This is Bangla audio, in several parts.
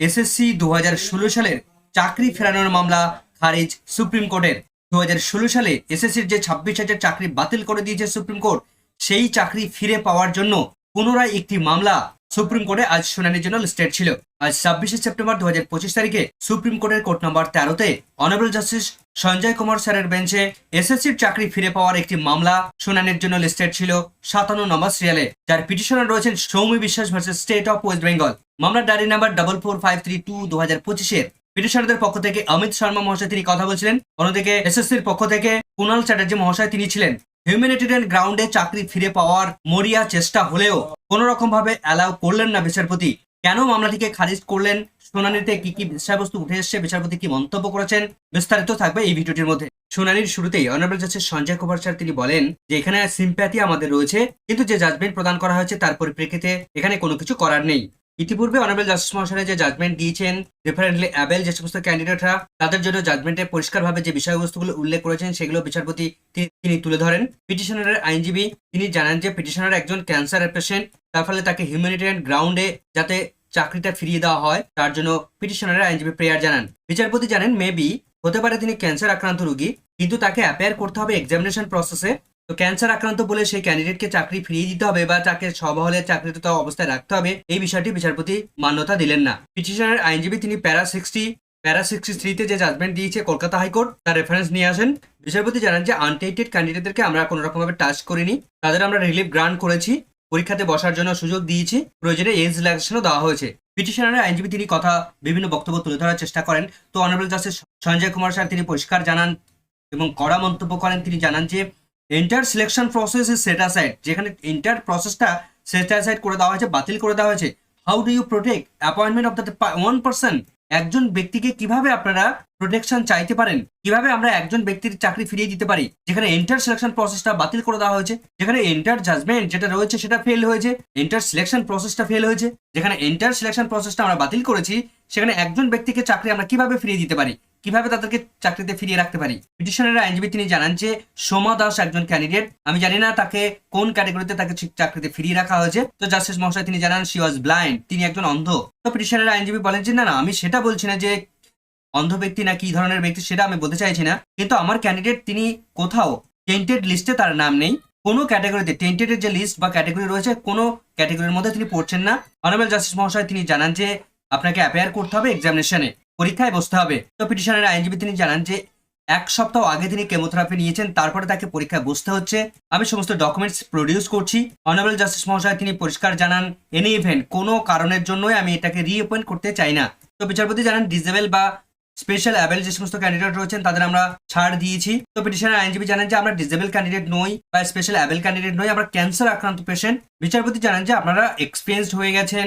এসএসসি দু হাজার ষোলো সালের চাকরি ফেরানোর মামলা খারিজ সুপ্রিম কোর্টের। দু হাজার ষোলো সালে এসএসসির যে ছাব্বিশ হাজার চাকরি বাতিল করে দিয়েছে সুপ্রিম কোর্ট, সেই চাকরি ফিরে পাওয়ার জন্য পুনরায় একটি মামলা সুপ্রিম কোর্টে আজ শুনানির জন্য লিস্টেড ছিল। আজ ছাব্বিশে সেপ্টেম্বর দু হাজার পঁচিশ তারিখে সুপ্রিম কোর্টের কোর্ট নম্বর তেরোতে অনারেবল জাস্টিস সঞ্জয় কুমার স্যারের বেঞ্চে এসএসসির চাকরি ফিরে পাওয়ার একটি মামলা শুনানির জন্য লিস্টেড ছিল সাতান্ন নম্বর সিরিয়ালে, যার পিটিশনার রয়েছেন Soumi Biswas versus state of West Bengal. মামলার diary number double four five three two দু হাজার পঁচিশের পিটিশনারদের পক্ষ থেকে অমিত শর্মা মহাশয় তিনি কথা বলছিলেন, অন্যদিকে এসএসসির পক্ষ থেকে কুণাল চ্যাটার্জি মহাশয় তিনি ছিলেন। হিউম্যানিটেরিয়ান গ্রাউন্ডে চাকরি ফিরে পাওয়ার মরিয়া চেষ্টা হলেও কোনো রকম ভাবে অ্যালাউ করলেন না বিচারপতি। কেন মামলাটিকে খারিজ করলেন? শুনানিতে কি কি বিষয়বস্তু উঠে এসছে বিচারপতি কি মন্তব্য করেছেন? বিস্তারিত থাকবে এই ভিডিওটির মধ্যে। শুনানির শুরুতেই honourable justice Sanjay Kumar sir তিনি বলেন যে, এখানে সিম্প্যাথি আমাদের রয়েছে, কিন্তু যে জাজমেন্ট প্রদান করা হয়েছে তার পরিপ্রেক্ষিতে এখানে কোনো কিছু করার নেই। ইতিপূর্বে অনারেবল জাস্টিস মহাশয় যে জাজমেন্ট দিয়েছেন ডিফারেন্টলি অ্যাবেল যে সমস্ত ক্যান্ডিডেটরা তাদের জন্য জাজমেন্টে পরিষ্কারভাবে যে বিষয়বস্তুগুলো উল্লেখ করেছেন, সেগুলো বিচারপতি তিনি তুলে ধরেন। পিটিশনারের আইনজীবী, তিনি জানান যে পিটিশনার একজন ক্যান্সার পেশেন্ট তার ফলে তাকে হিউম্যানিটেরিয়ান গ্রাউন্ডে যাতে চাকরিটা ফিরিয়ে দেওয়া হয়, তার জন্য পিটিশনারের আইনজীবী প্রেয়ার জানান। বিচারপতি জানেন মেবি হতে পারে তিনি ক্যান্সার আক্রান্ত রোগী, কিন্তু তাকে অ্যাপেয়ার করতে হবে এক্সামিনেশন প্রসেসে তো ক্যান্সার আক্রান্ত বলে সেই ক্যান্ডিডেটকে চাকরি ফিরিয়ে দিতে হবে বা তাকে সবহলে চাকরিরত অবস্থায় রাখতে হবে, এই বিষয়টি বিচারপতি মান্যতা দিলেন না। পিটিশনের আইনজীবী তিনি প্যারা সিক্সটি প্যারা সিক্সটি থ্রিতে যে জাজমেন্ট দিয়েছে কলকাতা হাইকোর্ট, তার রেফারেন্স নিয়ে আসেন। বিচারপতি জানান যে আনটেটেড ক্যান্ডিডেটদেরকে আমরা কোনো রকমভাবে টাচ করিনি। তাদের আমরা রিলিফ গ্রান্ট করেছি। পরীক্ষাতে বসার জন্য সুযোগ দিয়েছি। প্রয়োজনে এজ রিল্যাক্সেশনও দেওয়া হয়েছে। পিটিশনারের আইনজীবী তিনি কথা, বিভিন্ন বক্তব্য তুলে ধরার চেষ্টা করেন। তো honourable justice Sanjay Kumar sir তিনি পরিষ্কার জানান এবং কড়া মন্তব্য করেন। তিনি জানান যে entire selection process is set aside যেখানে এন্টার প্রসেসটা সেট অ্যাসাইড করে দেওয়া হয়েছে, বাতিল করে দেওয়া হয়েছে। How do you protect appointment of the one person একজন ব্যক্তিকে কীভাবে আপনারা প্রোটেকশন চাইতে পারেন? কীভাবে আমরা একজন ব্যক্তির চাকরি ফিরিয়ে দিতে পারি? যেখানে এন্টার সিলেকশন প্রসেসটা বাতিল করে দেওয়া হয়েছে, যেখানে এন্টার জাজমেন্ট যেটা রয়েছে সেটা ফেল হয়েছে এন্টার সিলেকশন প্রসেসটা ফেল হয়েছে, যেখানে এন্টার সিলেকশন প্রসেসটা আমরা বাতিল করেছি, সেখানে একজন ব্যক্তিকে চাকরি আমরা কীভাবে ফিরিয়ে দিতে পারি? কীভাবে তাদেরকে চাকরিতে ফিরিয়ে রাখতে পারি? পিটিশনের আইনজীবী তিনি জানান যে, সোমা দাস একজন ক্যান্ডিডেট আমি জানি না তাকে কোন ক্যাটাগরিতে তাকে চাকরিতে ফিরিয়ে রাখা হয়েছে। তো জাস্টিস মহাশয় তিনি জানান শি ওয়াজ ব্লাইন্ড তিনি একজন অন্ধ। তো পিটিশনের আইনজীবী বলেন যে, না না, আমি সেটা বলছি না যে, অন্ধ ব্যক্তি না কি ধরনের ব্যক্তি, সেটা আমি বলতে চাইছি না। কিন্তু আমার ক্যান্ডিডেট তিনি কোথাও টেন্টেড লিস্টে তার নাম নেই। কোনো ক্যাটাগরিতে টেন্টেডের যে লিস্ট বা ক্যাটাগরি রয়েছে, কোনো ক্যাটাগরির মধ্যে তিনি পড়ছেন না। অনারেবল জাস্টিস মহাশয়, তিনি জানান যে, আপনাকে অ্যাপেয়ার করতে হবে এক্সামিনেশনে পরীক্ষায় বসতে হবে। তো পিটিশনের আইনজীবী তিনি জানান যে, এক সপ্তাহ আগে তিনি কেমোথেরাপি নিয়েছেন, তারপরে তাকে পরীক্ষায় বসতে হচ্ছে। আমি সমস্ত ডকুমেন্টস প্রডিউস করছি। অনারেবল জাস্টিস মহাশয় তিনি পরিষ্কার জানান এনি ইভেন্ট কোনো কারণের জন্যই আমি এটাকে রিওপেন করতে চাই না। তো বিচারপতি জানান ডিজেবল বা স্পেশাল অ্যাবেল যে সমস্ত ক্যান্ডিডেট রয়েছেন, তাদের আমরা ছাড় দিয়েছি। তো পিটিশনের আইনজীবী জানান যে, আমরা ডিজেবল ক্যান্ডিডেট নই বা স্পেশাল অ্যাবেল ক্যান্ডিডেট নই, আমরা ক্যান্সার আক্রান্ত পেশেন্ট বিচারপতি জানান যে, আপনারা এক্সপিরিয়েন্সড হয়ে গেছেন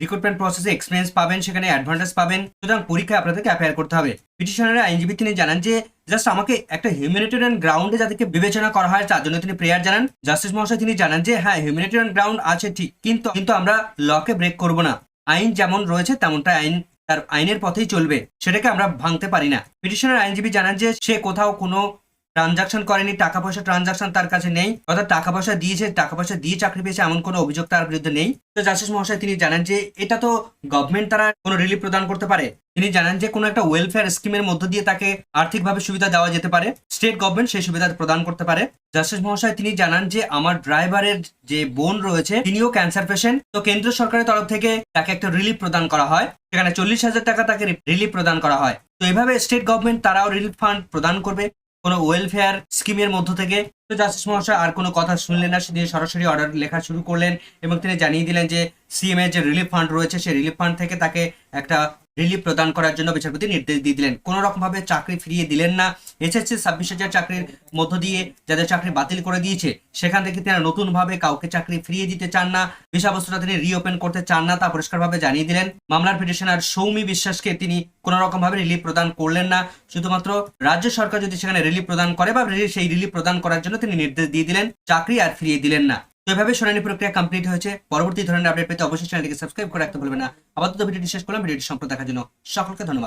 রিক্রুটমেন্ট প্রসেসে এক্সপিরিয়েন্স পাবেন, সেখানে অ্যাডভান্টেজ পাবেন। সুতরাং পরীক্ষায় আপনাদেরকে অ্যাপেয়ার করতে হবে। পিটিশনের আইনজীবী তিনি জানান যে জাস্ট আমাকে একটা হিউম্যানিটেরিয়ান গ্রাউন্ডে যাদেরকে বিবেচনা করা হয়, তার জন্য তিনি প্রেয়ার জানান। জাস্টিস মহাশয় তিনি জানান যে হ্যাঁ হিউম্যানিটেরিয়ান গ্রাউন্ড আছে ঠিক, কিন্তু কিন্তু আমরা লকে ব্রেক করব না। আইন যেমন রয়েছে, তেমনটা আইন, তার আইনের পথেই চলবে। সেটাকে আমরা ভাঙতে পারি না। পিটিশনের আইনজীবী জানান যে, সে কোথাও কোনো ট্রানজাকশন করেনি টাকা পয়সা ট্রানজাকশন তার কাছে নেই। অর্থাৎ টাকা পয়সা দিয়েছে টাকা পয়সা দিয়ে চাকরি পেয়েছে এমন কোনো অভিযোগ তার বিরুদ্ধে নেই। তো জাস্টিস মহাশয়, তিনি জানান যে এটা তো গভর্নমেন্ট তারা কোনো রিলিফ প্রদান করতে পারে। তিনি জানান যে কোনো একটা ওয়েলফেয়ার স্কিমের মধ্য দিয়ে তাকে আর্থিকভাবে সুবিধা দেওয়া যেতে পারে। স্টেট গভর্নমেন্ট সেই সুবিধা প্রদান করতে পারে। জাস্টিস মহাশয়, তিনি জানান যে আমার ড্রাইভারের যে বোন রয়েছে, তিনিও ক্যান্সার পেশেন্ট তো কেন্দ্র সরকারের তরফ থেকে তাকে একটা রিলিফ প্রদান করা হয়। সেখানে চল্লিশ হাজার টাকা তাকে রিলিফ প্রদান করা হয়। তো এভাবে স্টেট গভর্নমেন্ট তারাও রিলিফ ফান্ড প্রদান করবে। কোনো ওয়েলফেয়ার স্কিমের মধ্য থেকে। তো জাস্টিস মহাশয়, আর কোনো কথা শুনলেন না তিনি সরাসরি অর্ডার লেখা শুরু করলেন এবং তিনি জানিয়ে দিলেন যে সিএমের যে রিলিফ ফান্ড রয়েছে, সেই রিলিফ ফান্ড থেকে তাকে একটা রিলিফ প্রদান করার জন্য বিচারপতি নির্দেশ দিয়ে দিলেন। কোনো রকম ভাবে চাকরি ফিরিয়ে দিলেন না। এসএসসি ছাব্বিশ হাজার চাকরির মধ্য দিয়ে যাদের চাকরি বাতিল করে দিয়েছে, সেখান থেকে তিনি নতুন ভাবে কাউকে চাকরি ফিরিয়ে দিতে চান না। বিষয়বস্তুটা তিনি রিওপেন করতে চান না তা পরিষ্কারভাবে জানিয়ে দিলেন। মামলার পিটিশনার সৌমি বিশ্বাসকে তিনি কোনো রকম ভাবে রিলিফ প্রদান করলেন না। শুধুমাত্র রাজ্য সরকার যদি সেখানে রিলিফ প্রদান করে বা সেই রিলিফ প্রদান করার জন্য তিনি নির্দেশ দিয়ে দিলেন, চাকরি আর ফিরিয়ে দিলেন না। তো এভাবে শুনানি প্রক্রিয়া কমপ্লিট হয়েছে। পরবর্তী ধরনের আপডেট পেতে অবশ্যই চ্যানেলটিকে সাবস্ক্রাইব করে রাখতে ভুলবেন না। আপাতত ভিডিওটি শেষ করলাম। ভিডিওটি সম্পূর্ণ দেখার জন্য সকলকে ধন্যবাদ।